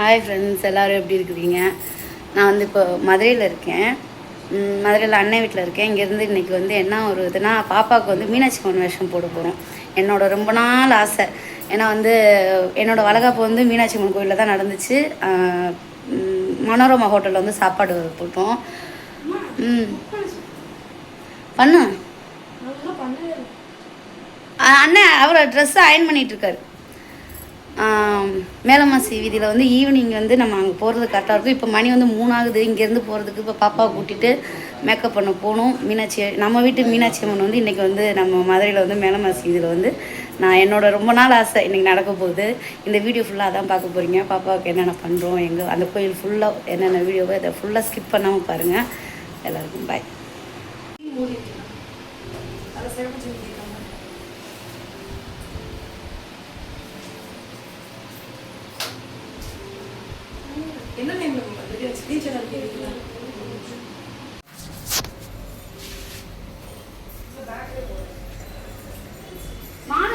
Hi friends எல்லோரும் எப்படி இருக்கிறீங்க? நான் வந்து இப்போ மதுரையில் இருக்கேன். மதுரையில் அண்ணன் வீட்டில் இருக்கேன். இங்கேருந்து இன்றைக்கி வந்து என்ன ஒரு இதுனா பாப்பாவுக்கு வந்து மீனாட்சி அம்மன் வேஷம் போட போகிறோம் என்னோட ரொம்ப நாள் ஆசை. ஏன்னா வந்து என்னோடய வளகாப்பு வந்து மீனாட்சி அம்மன் கோயிலில் தான் நடந்துச்சு. மனோரமா ஹோட்டலில் வந்து சாப்பாடு போட்டோம். ம். பண்ணு. அண்ணன் அவரை ட்ரெஸ்ஸை அயன் பண்ணிகிட்ருக்காரு இருக்காரு. மேலமாசி வீதியில் வந்து ஈவினிங் வந்து நம்ம அங்கே போகிறது கரெக்டாக இருக்கும். இப்போ மணி வந்து மூணாகுது. இங்கேருந்து போகிறதுக்கு இப்போ பாப்பாவை கூட்டிகிட்டு மேக்கப் பண்ண போகணும். மீனாட்சி நம்ம வீட்டு மீனாட்சி அம்மன் வந்து இன்றைக்கி வந்து நம்ம மதுரையில் வந்து மேலமாசி வீதியில் வந்து நான் என்னோட ரொம்ப நாள் ஆசை இன்றைக்கி நடக்க போகுது. இந்த வீடியோ ஃபுல்லாக அதான் பார்க்க போகிறீங்க பாப்பாவுக்கு என்னென்ன பண்ணுறோம் எங்கே அந்த கோயில் ஃபுல்லாக என்னென்ன வீடியோவோ அதை ஃபுல்லாக ஸ்கிப் பண்ணாமல் பாருங்கள் எல்லாருக்கும் பாய் என்ன வேணும் வந்துட்டு ஸ்பீச்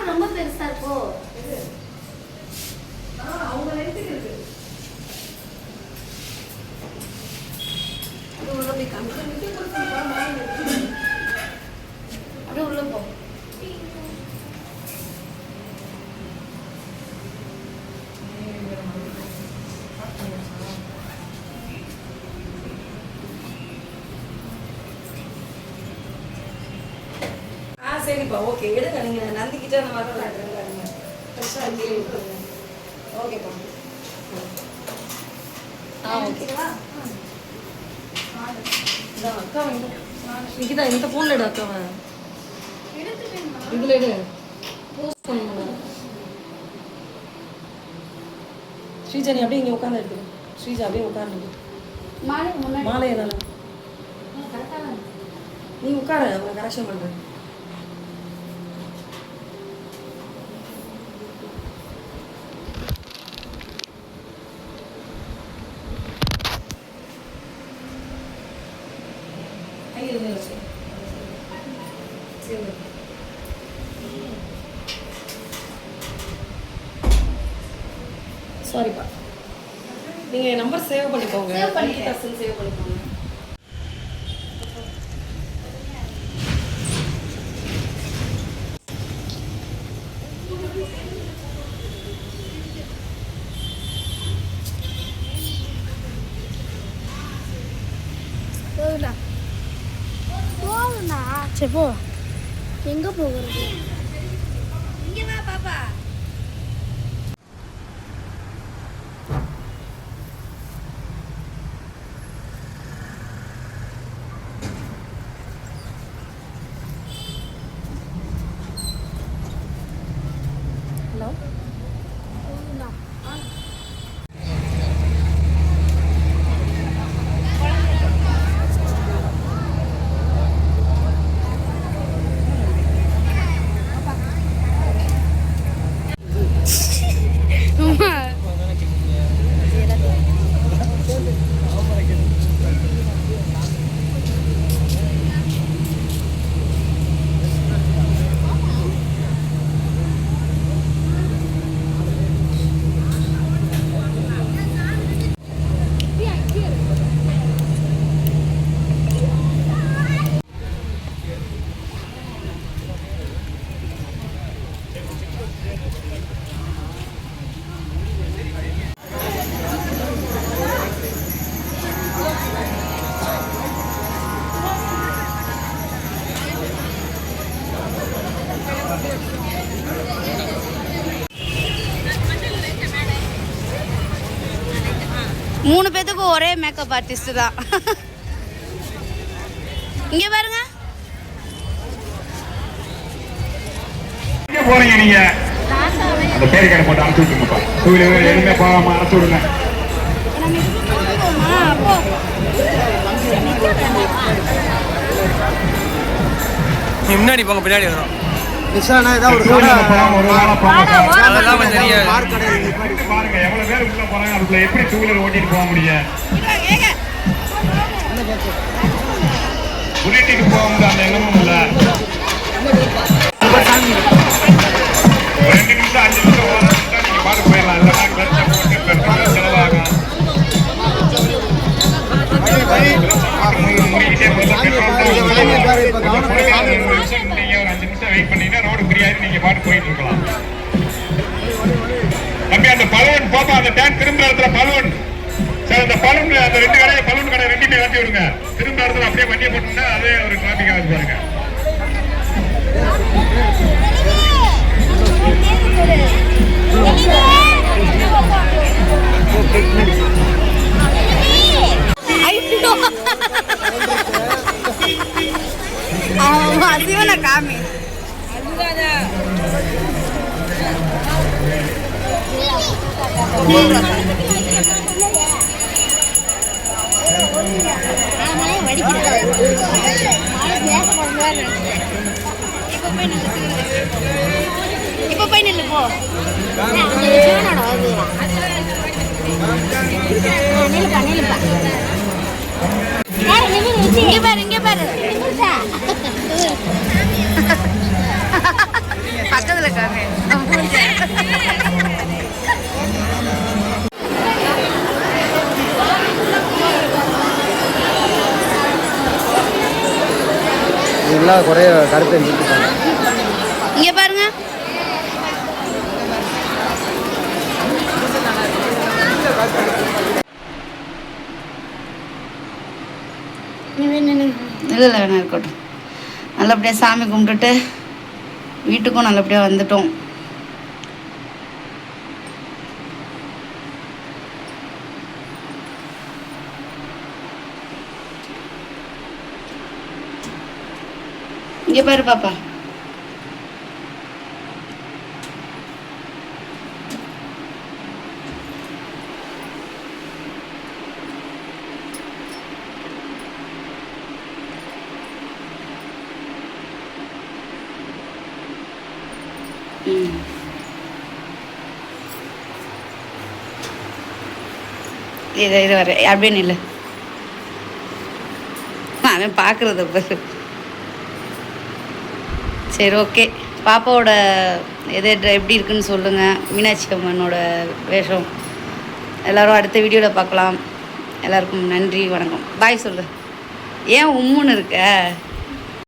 ரொம்ப பெருசா இருக்கோ அவங்க லைட்டுக்கு இருக்கு அது உள்ள போய் காமிக்கிறேன் விட்டு கொடுத்தீங்களா மாலை இருக்கு. அப்படியே உள்ளே போ சரிப்பா ஓகே எடுங்க. நீங்க நந்திக்கிட்ட ஃப்ரெஷ்ஷாக ஓகேப்பா ஆ ஓகே ஓகேவா இந்த அக்கா வந்து. நிக்கிதா இந்த ஃபோனில் எடு அக்காவை இதில் எடு. போஸ்ட் பண்ணுங்க ஸ்ரீஜா நீ அப்படியே இங்கே உட்காந்து எடுத்து ஸ்ரீஜா அப்படியே உட்காந்து மாலை என்னால நீ உட்காரு அவங்க கரெக்ஷன் பண்ணுறேன் சாரிப்பா நீங்க என் நம்பர் சேவ் பண்ணிக்கோங்க. Save பண்ணிட்டேன். சேவ் பண்ணிக்கோங்க. போகுதா போகுண்ணா சரி போ. எங்கே போகிறது? இங்கே வா பாப்பா. மூணு பேத்துக்கும் ஒரே மேக்கப் ஆர்டிஸ்ட் தான். இங்கே பாருங்க. போறீங்க நீங்க? அந்த பேரு கடை போட்டு அனுப்பிச்சு விட்டுருங்கப்பா டூ வீலர் எதுவுமே போகாம அனுப்பிச்சு விடுங்க. நீ முன்னாடி போங்க பின்னாடி வரும். வீலர் போகாம ஒரு சார். அதெல்லாம் தெரியாது. பாருங்க எவ்வளவு பேர் உள்ள போறாங்க அதுக்குள்ள எப்படி டூ வீலர் ஓட்டிட்டு போக முடியும்? உருட்டிட்டு போக முடியாது அந்த எண்ணமும் இல்ல. ஒரு ரெண்டு நிமிஷம் அஞ்சு நிமிஷம் நீங்க பாட்டு போயிடலாம். இல்லைன்னா பாட்டு போயிட்டு இருக்கலாம் தம்பி அந்த பலவன் போப்பா அந்த டேங்க் திரும்ப இடத்துல பலவன் சார் அந்த பலூன் அந்த ரெண்டு கடையை பலூன் கடை ரெண்டுமே கட்டி விடுங்க. திரும்ப இடத்துல அப்படியே வண்டியை போட்டோம்னா அதே ஒரு டிராபிக் ஆகுது பாருங்க. ஐயோ. அவன் சிவனை காமி. இப்போ போய் நில்லு போ இங்க பாரு இங்க பாரு பக்கத்துல காமி இதெல்லாம் குறைய கருத்தை நிறுத்திட்டாங்க இங்க பாருங்க. இல்லை இல்லை வேணாம் இருக்கட்டும். நல்லபடியாக சாமி கும்பிட்டுட்டு வீட்டுக்கும் நல்லபடியாக வந்துட்டோம். இங்கே பாரு பாப்பா. ம். இது இது வர. அப்படின்னு இல்லை அவன் பார்க்கறது பாரு. சரி ஓகே பாப்பாவோட எது எப்படி இருக்குன்னு சொல்லுங்கள் மீனாட்சி அம்மனோட வேஷம். எல்லோரும் அடுத்த வீடியோவில் பார்க்கலாம். எல்லாருக்கும் நன்றி வணக்கம். பாய் சொல்லு. ஏன் உம்முன்னு இருக்க?